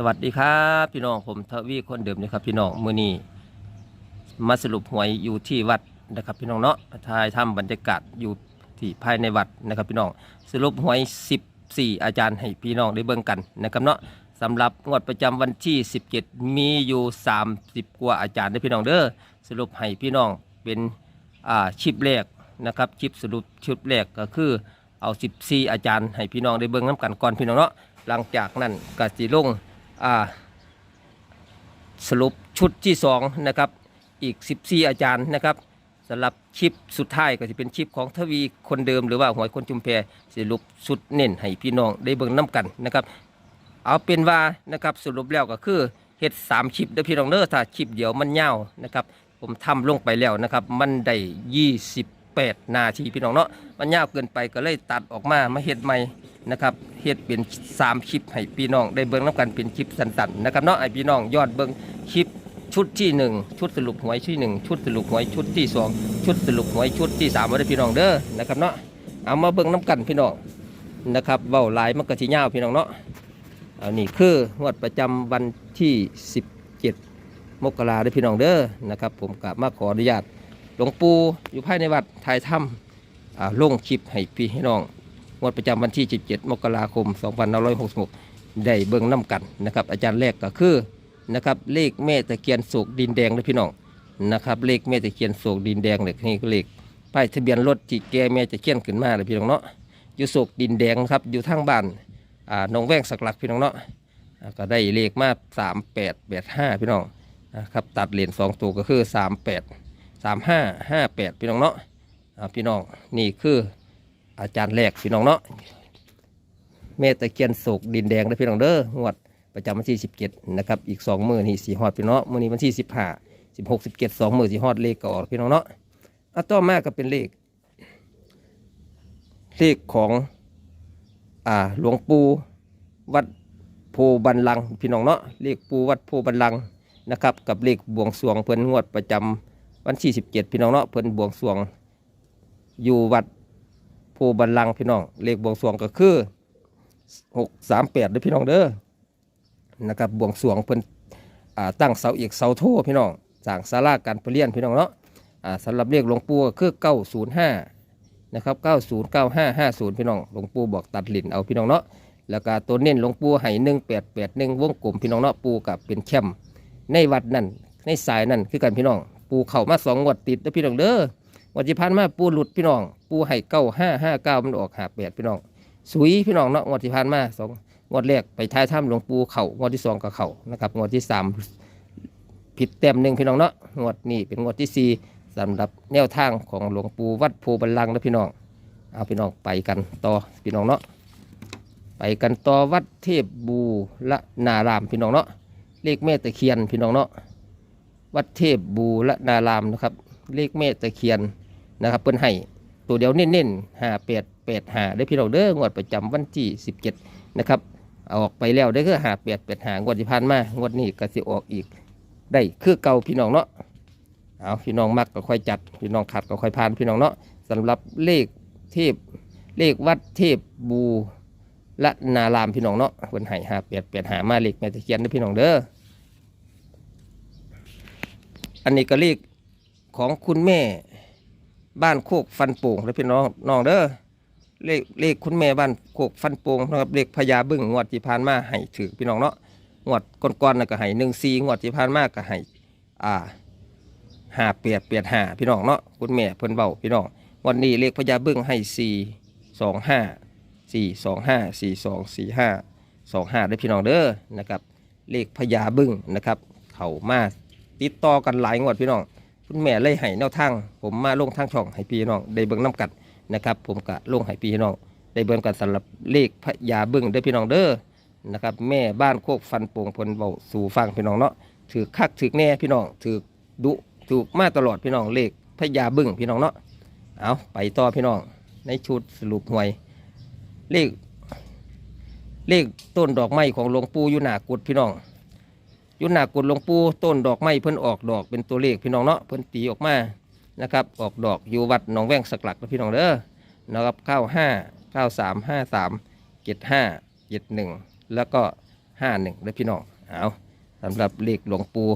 สวัสดีครับพี่น้องผมทวีคนเดิมนะครับพี่น้องมื้อนี้มาสรุปหวยอยู่ที่วัดนะครับพี่น้องเนาะทายทำบรรยากาศอยู่ที่ภายในวัดนะครับพี่น้องสรุปหวย 14 อาจารย์ให้พี่น้องได้เบิ่งกันนะครับเนาะสำหรับงวดประจำวันที่ 17 มีอยู่ 30 กว่าอาจารย์ได้พี่น้องเด้อสรุปให้พี่น้องเป็นอ่าชิปแรกนะครับชิปสรุปชุดแรกก็คือเอา 14 อาจารย์ให้พี่น้องได้เบิ่งน้ำกันก่อนพี่น้องเนาะหลังจากนั้นก็สิลง สรุปชุดที่2นะครับอีก 14 อาจารย์นะครับสำหรับชิปสุดท้ายก็จะเป็นชิปของทวีคนเดิมหรือว่าหวยคนจุมแพสรุปสุดเน้นให้พี่น้องได้เบิ่งน้ำกันนะครับ เอาเป็นว่านะครับสรุปแล้วก็คือเฮ็ด3ชิปเด้อพี่น้องเด้อถ้าชิปเดียวมันยาวนะครับ ผมทำลงไปแล้วนะครับ มันได้28นาทีพี่น้องเนาะมันยาวเกินไปก็เลยตัดออกมามาเฮ็ดใหม่นะครับ ฮ็ดเป็น3คลิปให้พี่น้อง ได้เบิ่งน้ำกันเป็นคลิปสั้นๆนะครับเนาะให้พี่น้องยอดเบิ่งคลิปชุดที่ 1 ชุดสรุปหวยที่1ชุดสรุปหวยชุดที่ 2 ชุดสรุปหวยชุดที่3มาได้พี่น้องเด้อนะครับเนาะเอามาเบิ่งน้ำกันพี่น้องนะครับเว้าหลายมันก็สิยาวพี่น้องเนาะอันนี้คืองวดประจำวันที่ 17 มกราได้พี่น้องเด้อนะครับ ผมกะมาขออนุญาตหลวงปู่อยู่ภายในวัดถ่ายถ้ำอ่าลงคลิปให้พี่ให้น้อง งวดประจำวันที่ 17 มกราคม 2566 ได้เบิ่งน้ำกันนะครับ อาจารย์แรกก็คือนะครับเลขแม่ตะเคียนโศกดินแดงนะพี่น้องนะครับเลขแม่ตะเคียนโศกดินแดงเนี่ยนี่ก็เลขป้ายทะเบียนรถที่แกแม่ตะเคียนขึ้นมาเลยพี่น้องเนาะอยู่โศกดินแดงนะครับอยู่ทางบ้านอ่าหนองแวงสักหลักพี่น้องเนาะก็ได้เลขมา38 85 พี่น้องนะครับตัดเหรียญ2ตัวก็คือ 38 35 58 พี่น้องเนาะพี่น้องนี่คือ อาจารย์แรกพี่น้องเนาะเมตตะเคียนโศกดินแดงนะพี่น้องเด้องวดประจำวันที่17นะครับอีกสองมือนี่สีฮอดพี่น้องมือนี้วันที่15 16 17สองมือสีฮอดเลขก็ออกพี่น้องเนาะอะต่อมาก็เป็นเลข เลขของอ่าหลวงปู่วัดโพบันลังพี่น้องเนาะเลขปู่วัดโพบันลังนะครับกับเลขบวงสรวงเพิ่นงวดประจำวันที่17พี่น้องเนาะเพิ่นบวงสรวงอยู่วัด ผู้บันลังพี่น้อง เลขบวงสรวงก็คือหกสามแปดด้วยพี่น้องเด้อนะครับบวงสรวงเพิ่นตั้งเสาเอกเสาโทพี่น้องสร้างศาลาการประเรียนพี่น้องเนาะสำหรับเลขหลวงปู่ก็คือเก้าศูนย์ห้านะครับเก้าศูนย์เก้าห้าห้าศูนย์พี่น้องหลวงปู่บอกตัดหลินเอาพี่น้องเนาะแล้วก็ตัวเน้นหลวงปู่ให้หนึ่งแปดแปดหนึ่งวงกลมพี่น้องเนาะปูกับเป็นแคมป์ในวัดนั่นในสายนั่นคือกันพี่น้องปูเข่ามาสองงวดติดเด้อพี่น้องเด้อ วันที่ผ่านมาปูหลุดพี่น้อง ปูให้เก้าห้าห้าเก้ามันออกหาแปดพี่น้องสุยพี่น้องเนาะงวดที่ผ่านมาสองงวดแรกไปท้ายถ้ำหลวงปูเข่างวดที่สองกับเข่านะครับงวดที่สามผิดเต็มหนึ่งพี่น้องเนาะงวดนี้เป็นงวดที่สี่สำหรับแนวทางของหลวงปู่วัดโพบัลลังนะพี่น้อง เอาพี่น้องไปกันต่อพี่น้องเนาะไปกันต่อวัดเทพบูรนารามพี่น้องเนาะเลขแม่ตะเคียนพี่น้องเนาะวัดเทพบูรนารามนะครับ เลขแม่ตะเคียนนะครับเพิ่นให้ตัวเดียวเน้นๆห้าแปดแปดห้าได้พี่น้องเด้องวดประจำวันที่สิบเจ็ดนะครับเอาออกไปแล้วได้ก็หาแปดแปดหางวดที่ผ่านมางวดนี้ก็สิออกอีกได้คือเก่าพี่น้องเนาะเอาพี่น้องมักก็ค่อยจัดพี่น้องขัดก็ค่อยผ่านพี่น้องเนาะสำหรับเลขเทพเลขวัดเทพบูละนารามพี่น้องเนาะเพิ่นให้หาแปดแปดหามาเลขแม่ตะเคียนได้พี่น้องเด้ออันนี้ก็เลข ของคุณแม่บ้านโคกฟันโป่งและพี่น้องน้องเด้อเลขเลขคุณแม่บ้านโคกฟันโป่งนะครับเลขพญาบึ้งงวดที่ผ่านมาให้ถือพี่น้องเนาะงวดก่อนๆน่ะก็ให้หนึ่งซีงวดที่ผ่านมาก็ให้อ่าห้าเปียดเปียดห้าพี่น้องเนาะคุณแม่เพิ่นเบาพี่น้องวันนี้เลขพญาบึ้งให้สี่สองห้าสี่สองห้าสี่สองสี่ห้าสองห้าได้พี่น้องเด้อนะครับ เลขพญาบึ้งนะครับ เข้ามาติดต่อกันหลายงวดพี่น้อง คุณแม่เลยให้แนวทางผมมาลงทางช่องให้พี่น้องได้เบิ่งน้ำกัดนะครับ ผมกะลงให้พี่น้องได้เบิ่งกันสำหรับเลขพญาบึ้งเด้อพี่น้องเด้อนะครับ แม่บ้านโคกฟันโป่งพลเบาสู่ฟังพี่น้องเนาะถือคักถือแน่พี่น้องถือดุถูกมาตลอดพี่น้องเลขพญาบึ้งพี่น้องเนาะเอาไปต่อพี่น้องในชุดสรุปหวย เลข เลขต้นดอกไม้ของหลวงปู่อยู่หนากุดพี่น้อง ยุนหนากดหลวงปูต้นดอกไม้เพิ่นออกดอกเป็นตัวเลขพี่น้องเนาะเพิ่นตีออกมานะครับออกดอกอยู่วัดหนองแวงสักหลักนะพี่น้องเด้อนะครับเก้าห้าเก้าสามห้าสามเจ็ดห้าเจ็ดหนึ่งแล้วก็ห้าหนึ่งเด้อพี่น้องเอาสำหรับเลขหลวงปู่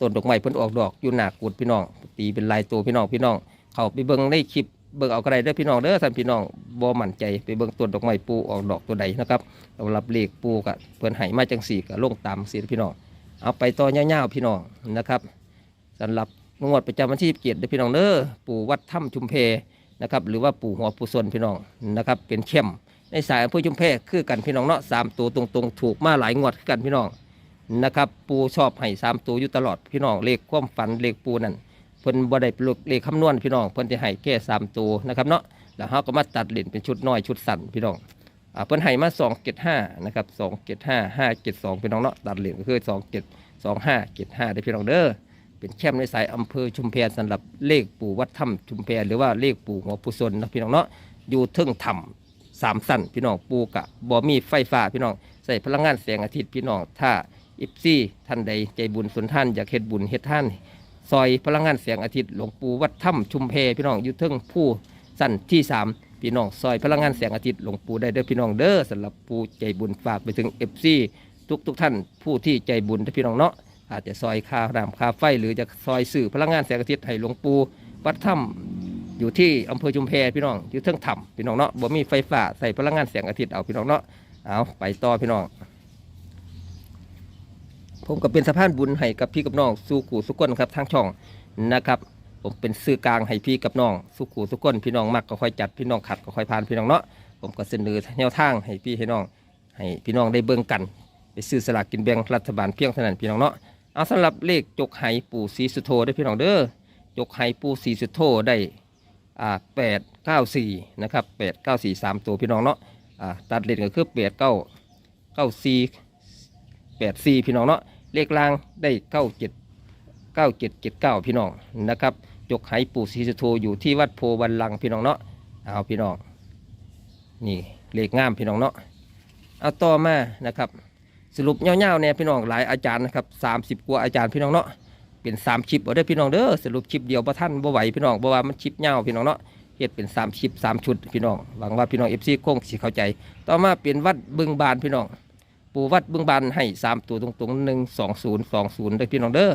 ต้นดอกไม้เพิ่นออกดอกอยู่หน้ากุดพี่น้องตีเป็นลายตัวพี่น้องพี่น้อง เขาไปเบิ่งในคลิปเบิ่งเอากระไดเด้อพี่น้องเด้อท่านพี่น้องบ่มั่นใจไปเบิ่งต้นดอกไม้ปูออกดอกตัวใดนะครับสำหรับเลขปูกะเพิ่นให้มาจังสี่กะลงตามสีพี่น้อง เอาไปต่อยาๆพี่น้องนะครับสำหรับงวดประจำวันที่27เด้อพี่น้องเด้อปู่วัดถ้ำชุมเพนะครับหรือว่าปู่หัวปู่สนพี่น้องนะครับเป็นเข้มในสายอำเภอชุมเพคือกันพี่น้องเนาะสามตัวตรงๆ ถูกมาหลายงวดคือกันพี่น้องนะครับปูชอบให้สามตัวอยู่ตลอดพี่น้องเลขความฝันเลขปูนั่นเพิ่นบ่ได้ปลุกเลขคำนวณพี่น้องเพิ่นจะให้แค่สามตัวนะครับเนาะแล้วเฮาก็มาตัดเหรียญเป็นชุดน้อยชุดสั้นพี่น้อง เพิ่นให้มา2 7 5นะครับ2 7 5 5 7 2พี่น้องเนาะตัดเหรียญก็คือ2 7 2 5 7 5ได้พี่น้องเด้อเป็นแคมป์ในสายอำเภอชุมแพสำหรับเลขปู่วัดถ้ำชุมแพหรือว่าเลขปู่หัวปู่ซนนะพี่น้องเนาะอยู่เทึงถ้ำสามสั้นพี่น้องปูกะบ่มีไฟฟ้าพี่น้องใส่พลังงานแสงอาทิตย์พี่น้องถ้าอิฟซี่ท่านใดใจบุญสุนท่านอยากเฮ็ดบุญเฮ็ดท่านซอยพลังงานแสงอาทิตย์หลวงปู่วัดถ้ำชุมเพพี่น้องอยู่เทิงผู้สั้นที่สาม พี่น้องซอยพลังงานแสงอาทิตย์หลวงปู่ได้เด้อพี่น้องเด้อสำหรับผู้ใจบุญฝากไปถึงเอฟซีทุกทุกท่านผู้ที่ใจบุญเด้อพี่น้องเนาะอาจจะซอยคาน้ำคาไฟ หรือจะซอยสื่อพลังงานแสงอาทิตย์ให้หลวงปู่วัดถ้ำอยู่ที่อำเภอชุมเพพี่น้องอยู่เทิงถ้ำพี่น้องเนาะบ่มีไฟฟ้าใส่พลังงานแสงอาทิตย์เอาพี่น้องเนาะเอาไปต่อพี่น้อง ผมก็เป็นสะพานบุญให้กับพี่กับน้องสู่ขู่สุกคนครับทางช่องนะครับ ผมเป็นสื่อกลางให้พี่กับน้องสู่ขู่สุกคนพี่น้องมักก็ค่อยจัดพี่น้องขัดก็ค่อยผ่านพี่น้องเนาะผมก็เสนอแนวทางให้พี่ให้น้อง ให้พี่น้องได้เบิ่งกัน ไปซื้อสลากกินแบ่งรัฐบาลเพียงเท่านั้นพี่น้องเนาะเอาสำหรับเลขจกไหปู่ศรีสุโธได้พี่น้องเด้อจกไหปู่ศรีสุโธได้อ่าแปดเก้าสี่นะครับแปดเก้าสี่สามตัวพี่น้องเนาะอ่าตัดเลนก็คือแปดเก้าเก้าสี่แปดสี่พี่น้องเนาะเลขล่างได้เก้าเจ็ด เก้าเจ็ดเจ็ดเก้าพี่น้องนะครับจกไหปู่ศรีสุโธอยู่ที่วัดโพวันลังพี่น้องเนาะเอาพี่น้องนี่เลขงามพี่น้องเนาะเอาต่อมานะครับสรุปเงาๆเนี่ยพี่น้องหลายอาจารย์นะครับสามสิบกว่าอาจารย์พี่น้องเนาะเป็นสามชิปเอาได้พี่น้องเด้อสรุปชิปเดียวประท่านบ่ไหวพี่น้องบ่ว่ามันชิปเงาพี่น้องเนาะเฮ็ดเป็นสามชิปสามชุดพี่น้องหวังว่าพี่น้องเอฟซีคงสิเข้าใจ ต่อมาเป็นวัดบึงบานพี่น้อง ปู่วัดเบื้องบานให้สามตัวตรงๆหนึ่งสองศูนย์สองศูนย์ได้พี่น้องเด้อ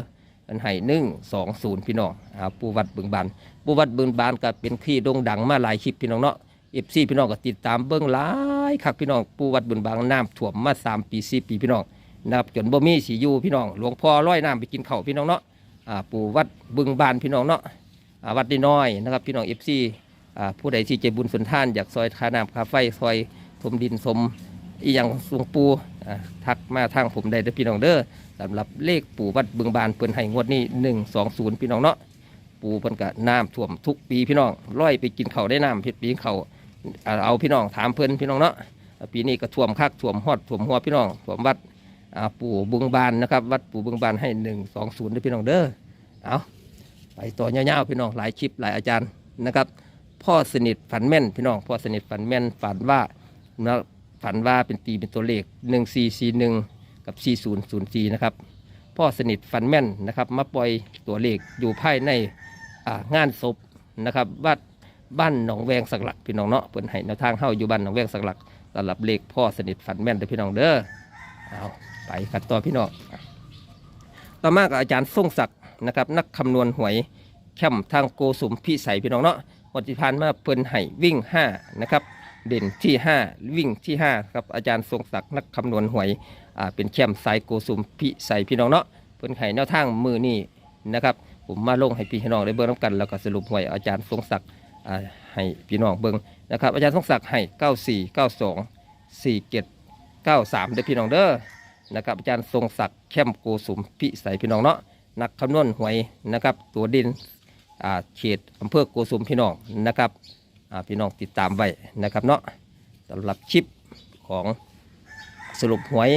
อันให้หนึ่งสองศูนย์พี่น้องอ่าปูวัดบื้องบานปูวัดบื้องบานก็เป็นขี้โด่งดังมาหลายคลิปพี่น้องเนาะเอฟซีพี่น้องก็ติดตามเบื้องหลายคักพี่น้องปูวัดบื้องบานน้ำท่วมมาสามปีสี่ปีพี่น้องนะครับจนบ่มีสีอยู่พี่น้องหลวงพ่อร้อยน้ำไปกินเข้าพี่น้องเนาะปูวัดบื้องบานพี่น้องเนาะวัดน้อยๆนะครับพี่น้องเอฟซีผู้ใดที่ใจบุญสุนท่านอยากซอยคาน้ำคาไฟซอยถมดินสมอีหยังหลวงปูทักมาทางผมได้เด้อพี่น้องเด้อ สำหรับเลขปู่วัดบึงบานเปิ้นให้งวดนี้หนึ่งสองศูนย์พี่น้องเนาะปู่เปิ้นก็น้ำท่วมทุกปีพี่น้องร้อยไปกินเขาได้น้ำเพชรปีนเขาอ่าเอาพี่น้องถามเพิ่นพี่น้องเนาะปีนี้ก็ท่วมคักท่วมฮอดท่วมหัวพี่น้องท่วมวัดปู่บึงบานนะครับวัดปู่บึงบานให้หนึ่งสองศูนย์เด้อพี่น้องเด้อเอาไปต่อยาวๆพี่น้องหลายคลิปหลายอาจารย์นะครับ พ่อสนิทฝันแม่นพี่น้องพ่อสนิทฝันแม่นฝันว่านะฝันว่าเป็นตีเป็นตัวเลข 1441 กับ 4004 นะครับ พ่อสนิทฝันแม่นนะครับ มาปล่อยตัวเลขอยู่ภายในงานศพนะครับวัดบ้านหนองแวงสักหลักพี่น้องเนาะเปิดให้แนวทางเข้าอยู่บ้านหนองแวงสักหลักสำหรับเลขพ่อสนิทฝันแม่นเด้อพี่น้องเด้อเอาไปกันต่อพี่น้องต่อมากับอาจารย์ทรงศักดิ์นะครับ นักคำนวณหวยแคมป์ทางโกสุมพิสัยพี่น้องเนาะวันที่ผ่านมาเพิ่นให้วิ่ง 5 นะครับ เด่นที่ 5 วิ่งที่5ครับอาจารย์ทรงศักดิ์นักคำนวณหวยอ่าเป็นแชมป์สายโกสุมพิใส่พี่น้องเนาะเพิ่นไห้แนวทางมือนี่นะครับผมมาลงให้พี่น้องได้เบิ่งน้ำกัน แล้วก็สรุปหวยอาจารย์ทรงศักดิ์อ่าให้พี่น้องเบิ่งนะครับอาจารย์ทรงศักดิ์ให้ 94 92 47 93ได้อพี่น้องเด้อนะครับอาจารย์ทรงศักดิ์แชมป์โกสุมพิใส่พี่น้องเนาะนักคำนวณหวยนะครับตัวดินอ่าเขตอำเภอโกสุมพี่น้องนะครับ พี่น้องติดตามไว้นะครับเนาะสำหรับชิปของสรุปหวย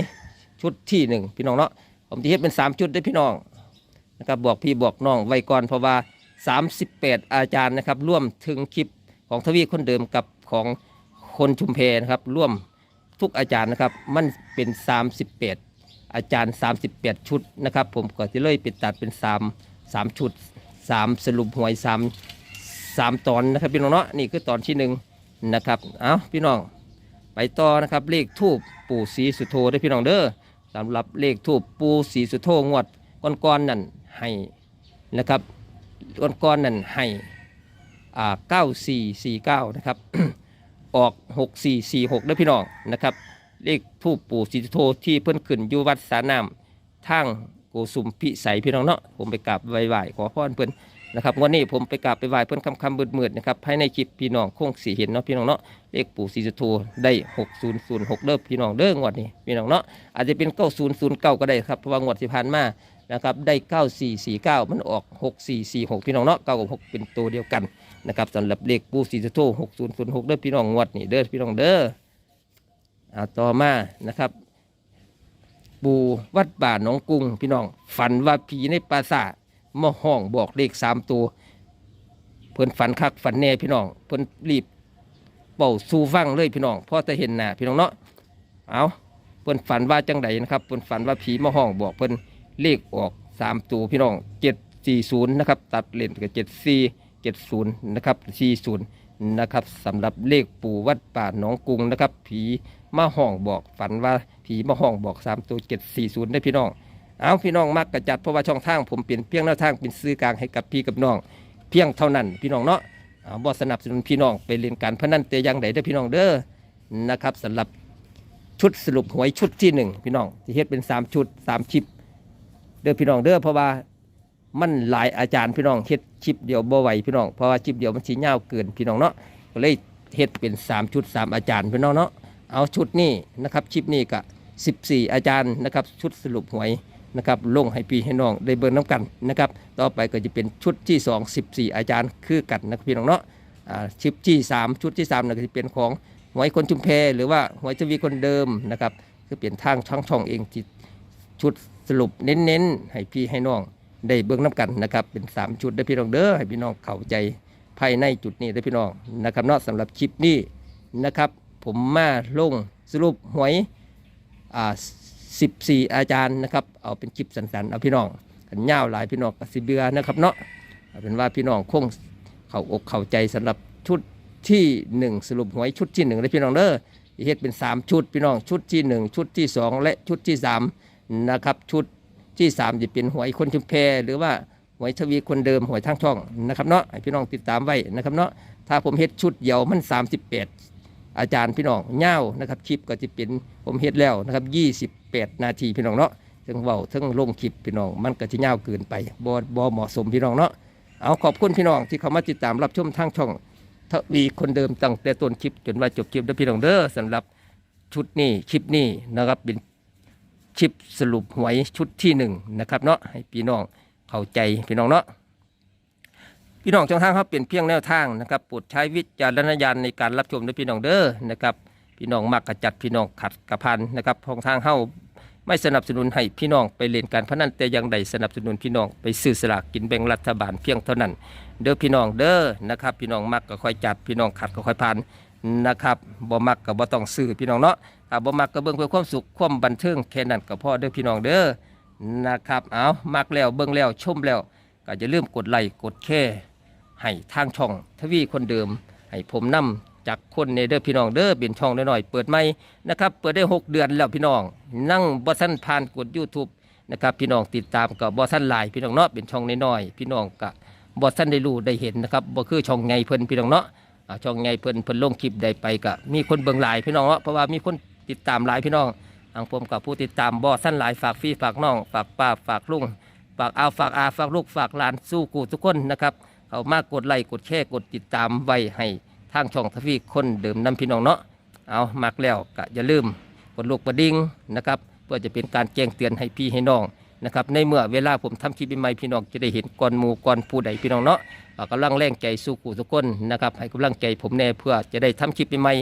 ชุดที่หนึ่งพี่น้องเนาะผมที่เฮ็ดเป็น 3 ชุดได้พี่น้องนะครับบอกพี่บอกน้องไว้ก่อนเพราะว่า 38 อาจารย์นะครับร่วมถึงคลิปของทวีคนเดิมกับของคนชุมเพนะครับร่วมทุกอาจารย์นะครับมันเป็น 38 อาจารย์ 38 ชุดนะครับ ผมก็จะเลยไปตัดเป็น 3 3 ชุด 3 สรุปหวย 3 สามตอนนะครับพี่น้องเนาะนี่คือตอนที่หนึ่งนะครับเอาพี่น้องไปต่อนะครับเลขทูบปู่ศรีสุโธได้พี่น้องเด้อสำหรับเลขทูปปูสีสุโธงวดก้อนๆนั่นให้นะครับก้อนๆนั่นให้อ่า9449นะครับออก 6446เด้พี่น้องนะครับ เลขทูปปู่สีสุโธที่เพิ่นขึ้นอยู่วัดสานามทางโกสุมพิสัยพี่น้องเนาะผมไปกราบไหว้ขอพรเพิ่น นะครับวันนี้ผมไปกราบไปไหว้เพิ่อนคำคำๆมืดๆนะครับภายในคลิปพี่น้องคงสีเห็นเนาะพี่น้องเนาะเลขปู่สีสุโธได้6006เด้อพี่น้องเด้องวดนี้พี่น้องเนาะอาจจะเป็น9009ก็ได้ครับเพราะว่างวดที่ผ่านมานะครับได้9449มันออก6446พี่น้องเนาะ9กับ6เป็นตัวเดียวกันนะครับสำหรับเลขปู่สีสุโธ6006เด้อพี่น้องงวดนี้เด้อพี่น้องเด้อเอาต่อมานะครับปู่วัดป่าหนองกุ้งพี่น้องฝันว่าผีในปราสาท มาห้องบอกเลขสามตัว เพิ่นฝันคักฝันแน่พี่น้อง เพิ่นรีบเป่าสู่ฟังเลยพี่น้องพอจะเห็นหน้าพี่น้องเนาะเอาเพิ่นฝันว่าจังใดนะครับเพิ่นฝันว่าผีมาห้องบอกเพิ่นเลขออกสามตัวพี่น้องเจ็ดสี่ศูนย์นะครับตัดเลนกับเจ็ดสี่เจ็ดศูนย์นะครับสี่ศูนย์นะครับสำหรับเลขปู่วัดป่าหนองกุงนะครับ ผีมาห้องบอกฝันว่าผีมาห้องบอกสามตัวเจ็ดสี่ศูนย์ได้พี่น้อง เอาพี่น้องมักกระจัดเพราะว่าช่องทางผมเปลี่ยนเพียงแนวทางเป็นซื้อกลางให้กับพี่กับน้อง เพียงเท่านั้นพี่น้องเนาะเอาบ่สนับสนุนพี่น้องไปเล่นการพนันเตะอยังใดเด้อพี่น้องเด้อนะครับสำหรับชุดสรุปหวยชุดที่หนึ่งพี่น้องที่เฮ็ดเป็นสามชุดสามชิปเด้อพี่น้องเด้อเพราะว่ามันหลายอาจารย์พี่น้องเฮ็ดชิปเดียวบ่ไหวพี่น้องเพราะว่าชิปเดียวมันสิยาเกินพี่น้องเนาะก็เลยเฮ็ดเป็นสามชุดสามอาจารย์พี่น้องเนาะเอาชุดนี้นะครับชิปนี้ก็14 อาจารย์นะครับชุดสรุปหวย นะครับลงให้พี่ให้น้องได้เบิ่งน้ำกันนะครับต่อไปก็จะเป็นชุดที่ 2 14 อาจารย์คือกันนะพี่น้องเนาะอ่าชิปที่ 3 ชุดที่3นะก็จะเป็นของหวยคนชุมแพหรือว่าหวยทวีคนเดิมนะครับคือเปลี่ยนทางช่องช่องเองที่ชุดสรุปเน้นๆ ให้พี่ให้น้องได้เบิ่งน้ำกันนะครับเป็น 3 ชุดได้พี่น้องเด้อให้พี่น้องเข้าใจภายในจุดนี้ได้พี่น้องนะครับเนาะสำหรับคลิปนี้นะครับ ผมมาลงสรุปหวยอ่า 14 อาจารย์นะครับ เอาเป็นคลิปสั้นๆเอาพี่น้องกันยาวหลายพี่น้องกสิเบือนะครับเนาะเอาเป็นว่าพี่น้องคงเข้าอกเข้าใจสำหรับชุดที่ 1 สรุปหวยชุดที่1เลยพี่น้องเด้อเฮ็ดเป็น 3 ชุดพี่น้องชุดที่ 1 ชุดที่ 2 และชุดที่3นะครับชุดที่3จะเป็นหวยคนชุมแพหรือว่าหวยทวีคนเดิมหวยทางช่องนะครับเนาะให้พี่น้องติดตามไว้นะครับเนาะถ้าผมเฮ็ดชุดเดียวมัน 38 อาจารย์พี่น้องเง่าวนะครับคลิปก็จะเป็นผมเฮ็ดแล้วนะครับ 8 นาทีพี่น้องเนาะถึงเว้าถึงลงคลิปพี่น้อง มันก็จะเงาวเกินไปบ่บ่เหมาะสมพี่น้องเนาะเอาขอบคุณพี่น้องที่เข้ามาติดตามรับชมทางช่องทวีคนเดิมตั้งแต่ต้นคลิปจนว่าจบคลิปเด้อพี่น้องเด้อสำหรับชุดนี้คลิปนี้นะครับเป็นคลิปสรุปหวยชุดที่หนึ่งนะครับเนาะให้พี่น้องเข้าใจพี่น้องเนาะพี่น้องช่องทางเขาเปลี่ยนเพียงแนวทางนะครับโปรดใช้วิจารณญาณในการรับชมด้วยพี่น้องเด้อนะครับ พี่น้องมักกระจัดพี่น้องขัดกระพันนะครับช่องทางเข้า ไม่สนับสนุนให้พี่น้องไปเล่นการพนันแต่อย่างใดสนับสนุนพี่น้องไปซื้อสลากกินแบ่งรัฐบาลเพียงเท่านั้น เด้อพี่น้องเด้อนะครับ พี่น้องมักก็ค่อยจัดพี่น้องขัดก็ค่อยพันนะครับบ่มักก็บ่ต้องซื้อพี่น้องเนาะถ้าบ่มักก็เบิ่งเพื่อความสุขความบันเทิงแค่นั้นก็พอเด้อพี่น้องเด้อนะครับเอามักแล้วเบิ่งแล้วชมแล้ว ก็อย่าลืมกดไลค์กดแชร์ให้ทางช่องทวีคนเดิมให้ผมนำ จากคนในเด้อพี่น้องเด้อเป็นช่องน้อยๆเปิดใหม่นะครับเปิดได้ 6 เดือนแล้วพี่น้อง นั่งบอสันผ่านกด YouTube นะครับพี่น้องติดตามกับบอสันไลน์พี่น้องเนาะเป็นช่องน้อยๆพี่น้องกับบอสันได้รู้ได้เห็นนะครับบ่คือช่องไงเพิ่นพี่น้องเนาะช่องไงเพิ่นเพิ่นลงคลิปใดไปก็มีคนเบิ่งหลายพี่น้องเนาะเพราะว่ามีคนติดตามหลายพี่น้องทางผมกับผู้ติดตามบอสันไลน์ฝากพี่ฝากน้อง ฝากป้าฝากลุงฝากอาฝากอาฝากลูกฝากหลานสู้กูทุกคนนะครับเขามากกดไลค์กดแชร์กดติดตามไว้ให้ ทางช่องทวีคนเดิมนำพี่น้องเนาะเอามักแล้วก็อย่าลืมกดลูกกระดิ่งนะครับเพื่อจะเป็นการแจ้งเตือนให้พี่ให้น้องนะครับในเมื่อเวลาผมทำคลิปใหม่พี่น้องจะได้เห็นก่อนหมู่ก่อนผู้ใดพี่น้องเนาะก็กำลังแรงใจสู้กูทุกคนนะครับให้กำลังใจผมแน่เพื่อจะได้ทำคลิปใหม่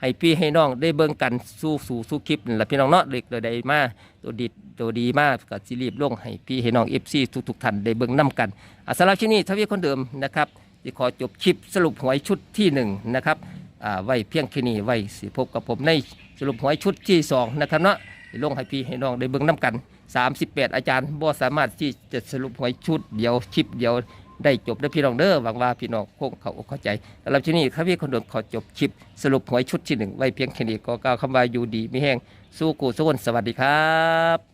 ให้พี่ให้น้องได้เบิ่งกันสู้สู่สู้คลิปนั่นแหละพี่น้องเนาะเล็กใดมาตัวดีตัวดีมากก็สิรีบลงให้พี่ให้น้องเอฟซีทุกๆท่านได้เบิ่งนํกันอะสำหรับที่นี่ทวีคนเดิมนะครับ ที่ขอจบคลิปสรุปหวยชุดที่หนึ่งนะครับไว้เพียงแค่นี้ไว้สิพบกับผมในสรุปหวยชุดที่สองนะครับเนาะลงให้พี่ให้น้องได้เบิ่งน้ำกัน 38 อาจารย์บ่สามารถที่จะสรุปหวยชุดเดียวคลิปเดียวได้จบได้อพี่น้องเด้อหวังว่าพี่น้องคงเขาอกเข้าใจสำหรับที่นี่ครับพี่คนโดนขอจบคลิปสรุปหวยชุดที่หนึ่งไว้เพียงแค่นี้ก็กล่าวคำว่าอยู่ดีไม่แห้งสู้กูสู้คนสวัสดีครับ